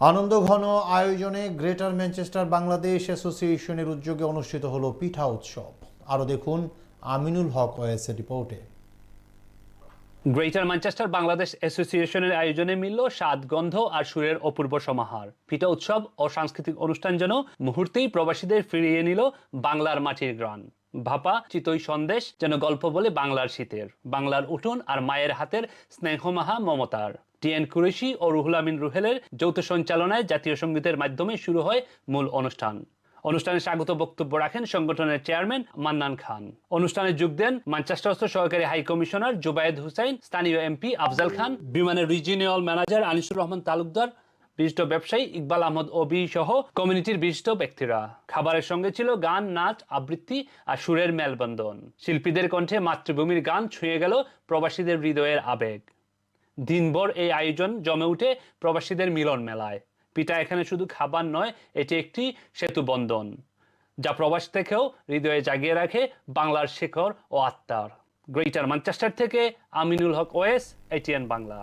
আনন্দঘন আয়োজনে greater Manchester Bangladesh অ্যাসোসিয়েশনের উদ্যোগে অনুষ্ঠিত হল পিঠা উৎসব। আরও দেখুন আমিনুল হক ওয়েসের রিপোর্টে। গ্রেটার ম্যানচেস্টার বাংলাদেশ অ্যাসোসিয়েশনের আয়োজনে মিলল স্বাদ, গন্ধ আর সুরের অপূর্ব সমাহার। পিঠা উৎসব ও সাংস্কৃতিক অনুষ্ঠান যেন মুহূর্তেই প্রবাসীদের ফিরিয়ে নিল বাংলার মাটির গ্রান ভাপা চিতই সন্দেশ যেন গল্প বলে বাংলার শীতের, বাংলার উঠোন আর মায়ের হাতের স্নেহমাহা মমতার। টিএন কুরেশি ও রুহুল আমিন রুহেলের যৌথ সঞ্চালনায় জাতীয় সঙ্গীতের মাধ্যমে শুরু হয় মূল অনুষ্ঠান। অনুষ্ঠানে স্বাগত বক্তব্য রাখেন সংগঠনের চেয়ারম্যান মান্নান খান। অনুষ্ঠানে যোগ দেন ম্যানচেস্টারস্থ সহকারী হাই কমিশনার জুবায়েদ হুসাইন, স্থানীয় এমপি আফজাল খান, বিমানের রিজিনিয়াল ম্যানেজার আনিসুর রহমান তালুকদার বিশিষ্ট ব্যবসায়ী ইকবাল আহমদ ওবি সহ কমিউনিটির বিশিষ্ট ব্যক্তিরা। খাবারের সঙ্গে ছিল গান, নাচ, আবৃত্তি আর সুরের মেলবন্ধন। শিল্পীদের কণ্ঠে মাতৃভূমির গান ছুঁয়ে গেল প্রবাসীদের হৃদয়ের আবেগ। দিনভর এই আয়োজন জমে উঠে প্রবাসীদের মিলন মেলায়। পিঠা এখানে শুধু খাবার নয়, এটি একটি সেতু বন্ধন, যা প্রবাস থেকেও হৃদয়ে জাগিয়ে রাখে বাংলার শেখর ও আত্মার। গ্রেটার ম্যানচেস্টার থেকে আমিনুল হক ওয়েস এটিএন বাংলা।